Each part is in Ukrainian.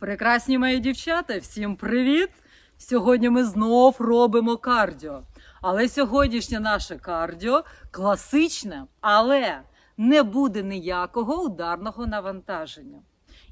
Прекрасні мої дівчата, всім привіт! Сьогодні ми знов робимо кардіо. Але сьогоднішнє наше кардіо класичне, але не буде ніякого ударного навантаження.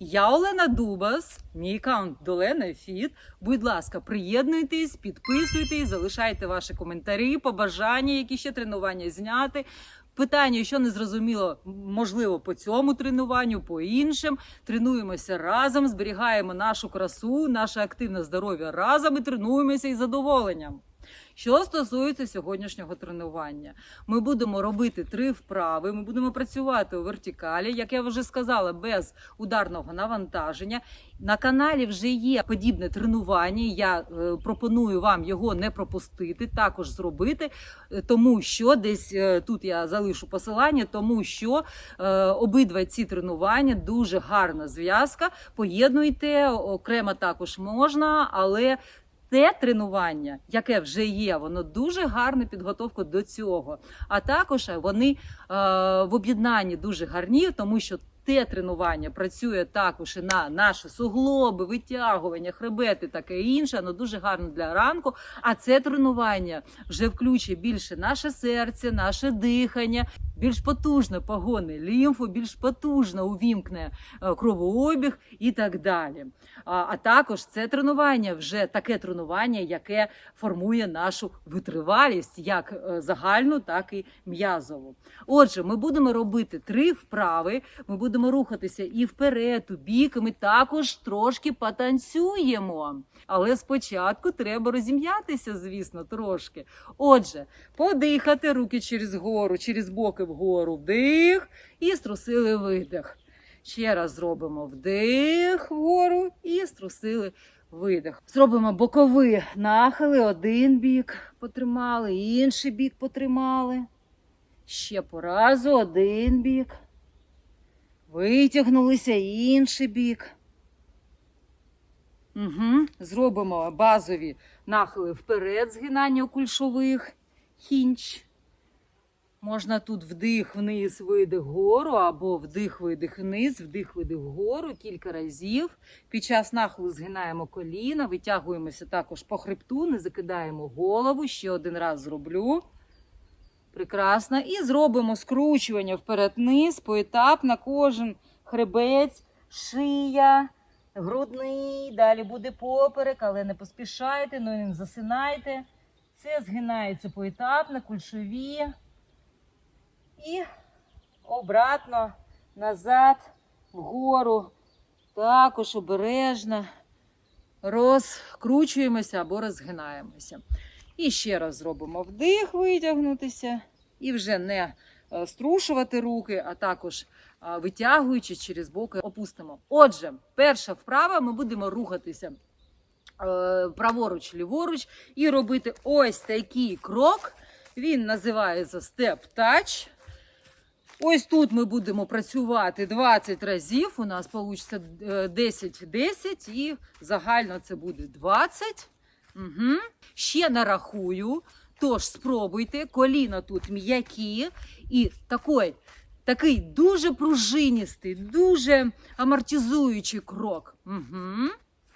Я Олена Дубас, мій аккаунт Долена Фіт. Будь ласка, приєднуйтесь, підписуйтесь, залишайте ваші коментарі, побажання, які ще тренування зняти. Питання, що не зрозуміло, можливо, по цьому тренуванню, по іншим. Тренуємося разом, зберігаємо нашу красу, наше активне здоров'я разом і тренуємося із задоволенням. Що стосується сьогоднішнього тренування, ми будемо робити три вправи. Ми будемо працювати у вертикалі, як я вже сказала, без ударного навантаження. На каналі вже є подібне тренування. Я е, пропоную вам його не пропустити, також зробити, е, тому що десь е, тут я залишу посилання, тому що обидва ці тренування дуже гарна зв'язка. Поєднуйте окремо також можна, але те тренування, яке вже є, воно дуже гарна підготовка до цього. А також вони е, в об'єднанні дуже гарні, тому що те тренування працює також і на наші суглоби, витягування, хребети, таке інше. Воно дуже гарно для ранку. А це тренування вже включить більше наше серце, наше дихання, більш потужно погони лімфу, більш потужно увімкне е, кровообіг і так далі. А, також це тренування вже таке тренування, яке формує нашу витривалість, як е, загальну, так і м'язову. Отже, ми будемо робити три вправи. Ми будемо рухатися і вперед, у бік. і Ми також трошки потанцюємо. Але спочатку треба розім'ятися, звісно, трошки. Отже, подихати руки через гору, через боки вгору, вдих і струсили видих. Ще раз зробимо вдих вгору і струсили видих. Зробимо бокові нахили, один бік потримали, інший бік потримали. Ще по разу, один бік. Витягнулися, інший бік. Угу. Зробимо базові нахили вперед, згинання кульшових, хінч. Можна тут вдих вниз, видих вгору, або вдих, видих вниз, вдих, видих вгору кілька разів. Під час нахилу згинаємо коліна, витягуємося також по хребту, не закидаємо голову. Ще один раз зроблю. Прекрасно. І зробимо скручування вперед-вниз, поетапно, кожен хребець, шия, грудний. Далі буде поперек, але не поспішайте, ну і не засинайте. Все згинається поетапно, кульшові. І обратно, назад, вгору. Також обережно розкручуємося або розгинаємося. І ще раз зробимо вдих, витягнутися. І вже не е, струшувати руки, а також е, витягуючи через боки, опустимо. Отже, перша вправа ми будемо рухатися е, праворуч, ліворуч і робити ось такий крок. Він називається степ тач. Ось тут ми будемо працювати 20 разів. У нас вийде 10-10 і загально це буде 20. Угу. Ще нарахую. Тож спробуйте, коліна тут м'які і такий, такий дуже пружиністий, дуже амортизуючий крок. Угу.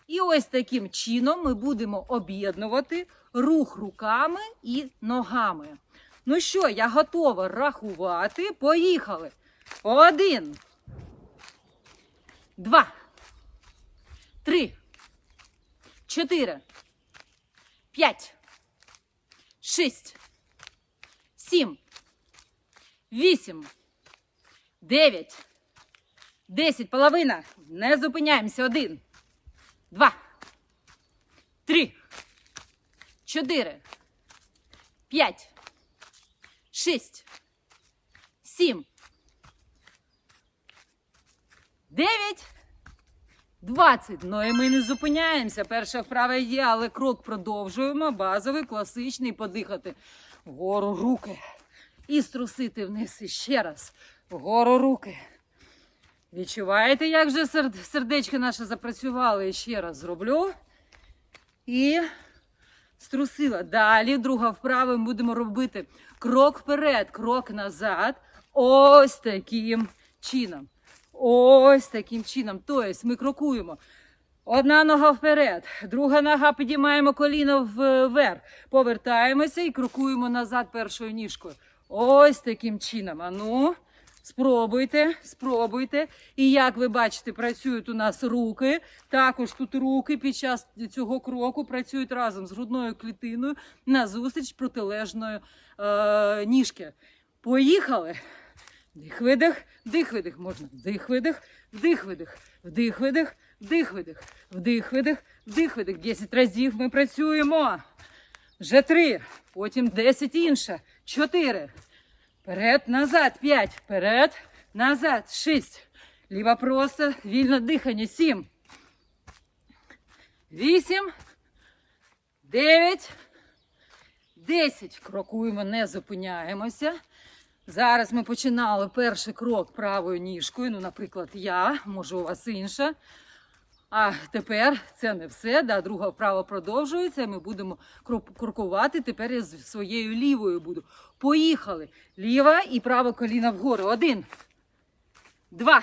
І ось таким чином ми будемо об'єднувати рух руками і ногами. Ну що, я готова рахувати. Поїхали. Один. Два. Три. Чотири. П'ять. Шість. Сім. Вісім. Дев'ять. Десять. Половина. Не зупиняємося. Один. Два. Три. Чотири. П'ять. Шість. Сім. Дев'ять. Двадцять. Ну і ми не зупиняємося. Перша вправа є, але крок продовжуємо. Базовий, класичний. Подихати. Вгору руки. І струсити вниз І ще раз. Вгору руки. Відчуваєте, як вже сердечки наше запрацювали? І ще раз зроблю. І струсила. Далі друга вправа ми будемо робити крок вперед, крок назад. Ось таким чином. Ось таким чином. Тобто ми крокуємо Одна нога вперед, друга нога підіймаємо коліно вверх. Повертаємося і крокуємо назад першою ніжкою. Ось таким чином. Ану, спробуйте, спробуйте. І як ви бачите, працюють у нас руки. Також тут руки під час цього кроку працюють разом з грудною клітиною на зустріч протилежної е, ніжки. Поїхали. Дих видих, вдих видих. Можна вдих видих, вдих видих, вдих видих, вдих видих, вдих видих, вдих видих. Десять разів ми працюємо. Вже три. Потім десять інше. Чотири. Вперед, назад. П'ять. Вперед, назад. Шість. Ліва просто. Вільне дихання. Сім. Вісім. Дев'ять. Десять. Крокуємо, не зупиняємося. Зараз ми починали перший крок правою ніжкою. Ну, наприклад, я, може, у вас інша. А тепер це не все. Да, друга вправа продовжується. Ми будемо крокувати. Тепер я з своєю лівою буду. Поїхали. Ліва і право коліна вгору. Один, два,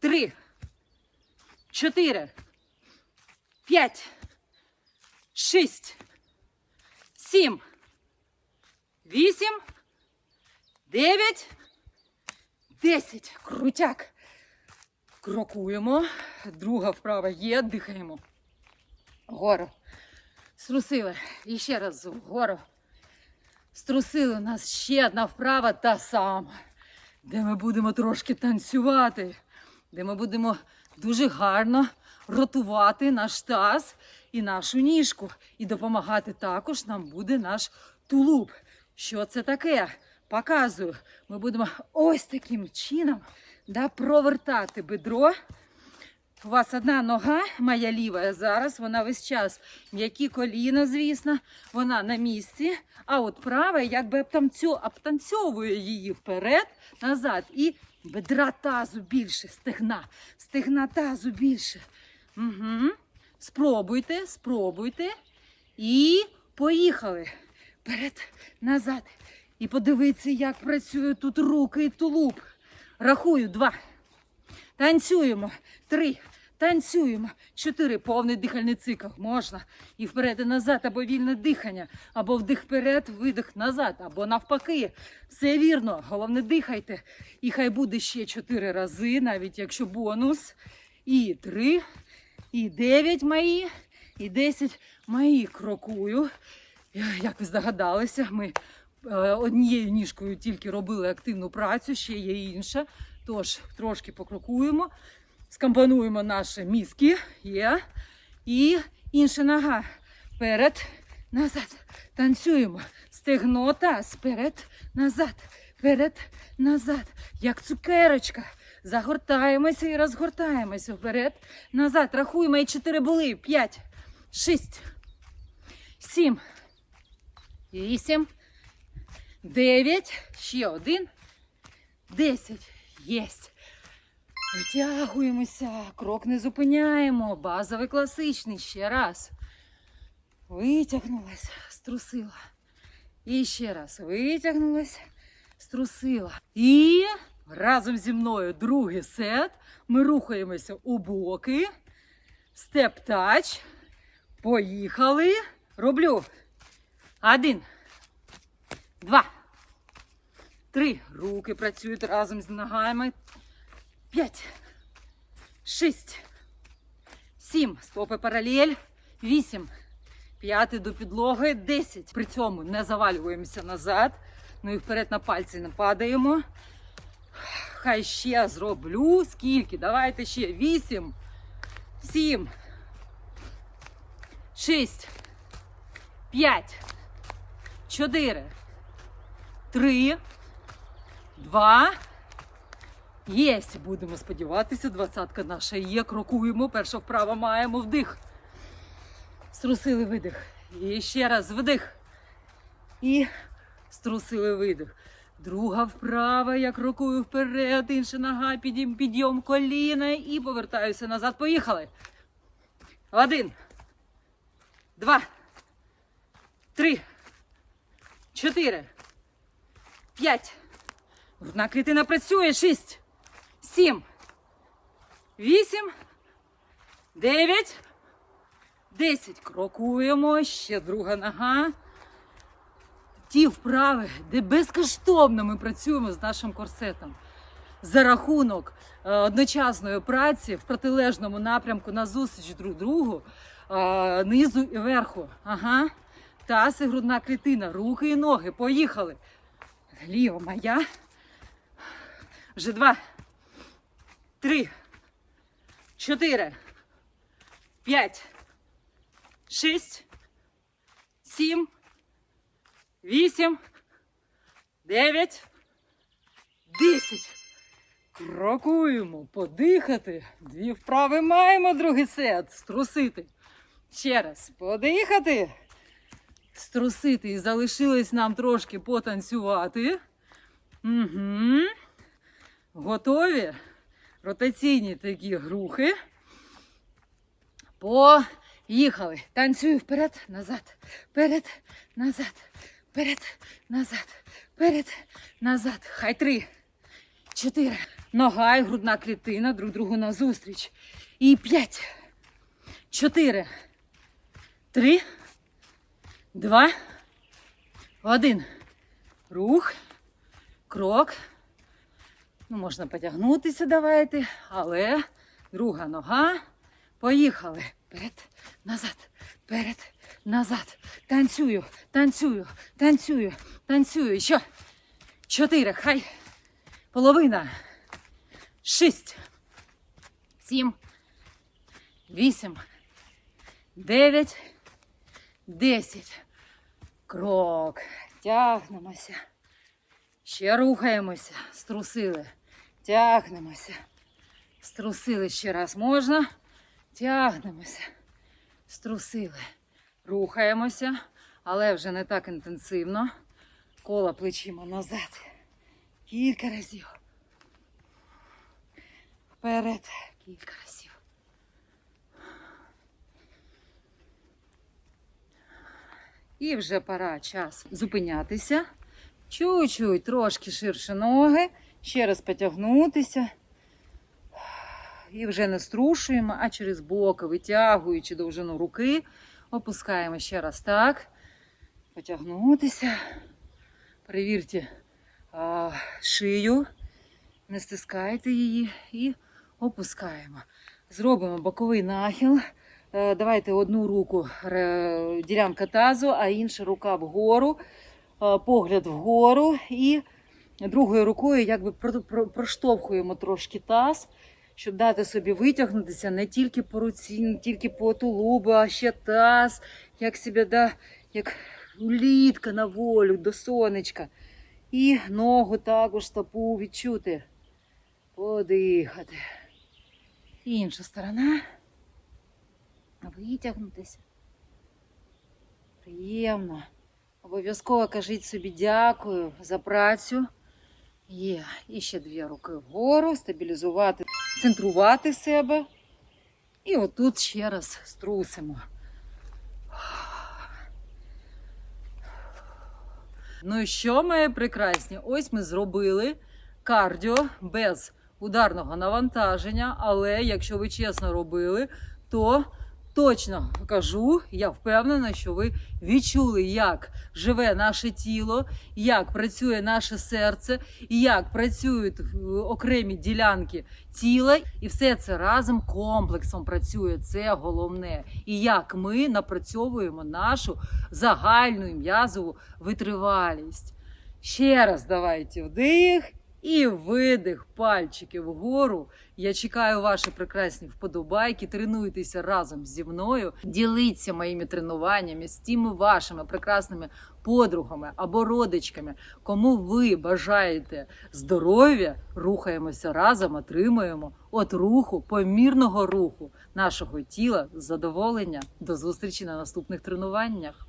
три, чотири, п'ять, шість, сім, вісім. Дев'ять. Десять. Крутяк. Крокуємо. Друга вправа є. Дихаємо. Вгору. Струсили. І ще раз вгору. Струсили. У нас ще одна вправа та сама. Де ми будемо трошки танцювати. Де ми будемо дуже гарно ротувати наш таз і нашу ніжку. І допомагати також нам буде наш тулуб. Що це таке? Показую. Ми будемо ось таким чином да, провертати бедро. У вас одна нога, моя ліва зараз, вона весь час м'які коліна, звісно, вона на місці. А от права якби обтанцьовує її вперед, назад. І бедра тазу більше, стегна, стегна тазу більше. Угу. Спробуйте, спробуйте. І поїхали. Вперед, назад. І подивіться, як працюють тут руки і тулуб. Рахую два. Танцюємо. Три. Танцюємо. Чотири. Повний дихальний цикл. Можна. І вперед і назад, або вільне дихання, або вдих вперед, видих назад, або навпаки. Все вірно. Головне, дихайте. І хай буде ще чотири рази, навіть якщо бонус. І три, і дев'ять мої, і десять мої. Крокую. Як ви здогадалися, ми е, однією ніжкою тільки робили активну працю, ще є інша. Тож трошки покрокуємо, скомпонуємо наші мізки. Є. І інша нога. Вперед, назад. Танцюємо. Стегно таз. Назад. Вперед, назад. Як цукерочка. Загортаємося і розгортаємося. Вперед, назад. Рахуємо. І чотири були. П'ять, шість, сім. Вісім, дев'ять, ще один, десять. Єсть. Витягуємося, крок не зупиняємо. Базовий класичний. Ще раз. Витягнулась, струсила. І ще раз витягнулась, струсила. І разом зі мною другий сет. Ми рухаємося у боки. Степ-тач. Поїхали. Роблю. Один. Два. Три. Руки працюють разом з ногами. П'ять. Шість. Сім. Стопи паралель. Вісім. П'ятий до підлоги. Десять. При цьому не завалюємося назад. Ну і вперед на пальці не падаємо. Хай ще зроблю. Скільки? Давайте ще. Вісім. Сім. Шість. П'ять. Чотири. Три. Два. Єсть. Будемо сподіватися, двадцятка наша є. Крокуємо. Перша вправа маємо вдих. Струсили видих. І ще раз вдих. І струсили видих. Друга вправа, я крокую вперед, інша нога, підійм, підйом коліна і повертаюся назад. Поїхали. Один. Два. Три. Чотири. П'ять. Грудна клітина працює. Шість. Сім. Вісім. дев'ять, десять. Крокуємо. Ще друга нога. Ті вправи, де безкоштовно ми працюємо з нашим корсетом. За рахунок е, одночасної праці в протилежному напрямку на зустріч друг другу, е, низу і верху. Ага. Таз і грудна клітина, руки і ноги. Поїхали. Ліва моя. Вже два. Три. Чотири. П'ять. Шість. Сім. Вісім. Дев'ять. Десять. Крокуємо, подихати. Дві вправи маємо, другий сет. Струсити. Ще раз. Подихати. Струсити. І залишилось нам трошки потанцювати. Угу. Готові? Ротаційні такі рухи. Поїхали. Танцюю вперед, назад, вперед, назад, вперед, назад, вперед, назад. Хай три, чотири. Нога і грудна клітина друг другу назустріч. І п'ять, чотири, три, два, один. Рух, крок. Ну, можна потягнутися, давайте, але друга нога. Поїхали. Вперед, назад, вперед, назад. Танцюю, танцюю, танцюю, танцюю. Ще. Чотири. Хай. Половина. Шість. Сім. Вісім. Дев'ять. Десять. Крок. Тягнемося. Ще рухаємося. Струсили. Тягнемося. Струсили ще раз можна. Тягнемося. Струсили. Рухаємося, але вже не так інтенсивно. Кола плечима назад. Кілька разів. Вперед. Кілька разів. І вже пора час зупинятися. Чуть-чуть, трошки ширше ноги. Ще раз потягнутися. І вже не струшуємо, а через боки, витягуючи довжину руки, опускаємо ще раз так. Потягнутися. Перевірте а, шию, не стискайте її і опускаємо. Зробимо боковий нахил. Е, Давайте одну руку ре- ділянка тазу, а інша рука вгору, е, погляд вгору. І другою рукою якби про- про- проштовхуємо трошки таз, щоб дати собі витягнутися не тільки по руці, не тільки по тулубу, а ще таз, як себе, да, як улітка на волю, до сонечка. І ногу також стопу відчути. Подихати. Інша сторона. Витягнутися. Приємно. Обов'язково кажіть собі дякую за працю. Є. І ще дві руки вгору, стабілізувати, центрувати себе. І отут ще раз струсимо. Ну і що, мої прекрасні? Ось ми зробили кардіо без ударного навантаження, але якщо ви чесно робили, то точно кажу, я впевнена, що ви відчули, як живе наше тіло, як працює наше серце, як працюють е, окремі ділянки тіла, і все це разом комплексом працює. Це головне. І як ми напрацьовуємо нашу загальну м'язову витривалість. Ще раз давайте вдих і видих пальчики вгору. Я чекаю ваші прекрасні вподобайки. Тренуйтеся разом зі мною. Діліться моїми тренуваннями з тими вашими прекрасними подругами або родичками. Кому ви бажаєте здоров'я, рухаємося разом, отримуємо от руху, помірного руху нашого тіла, задоволення. До зустрічі на наступних тренуваннях.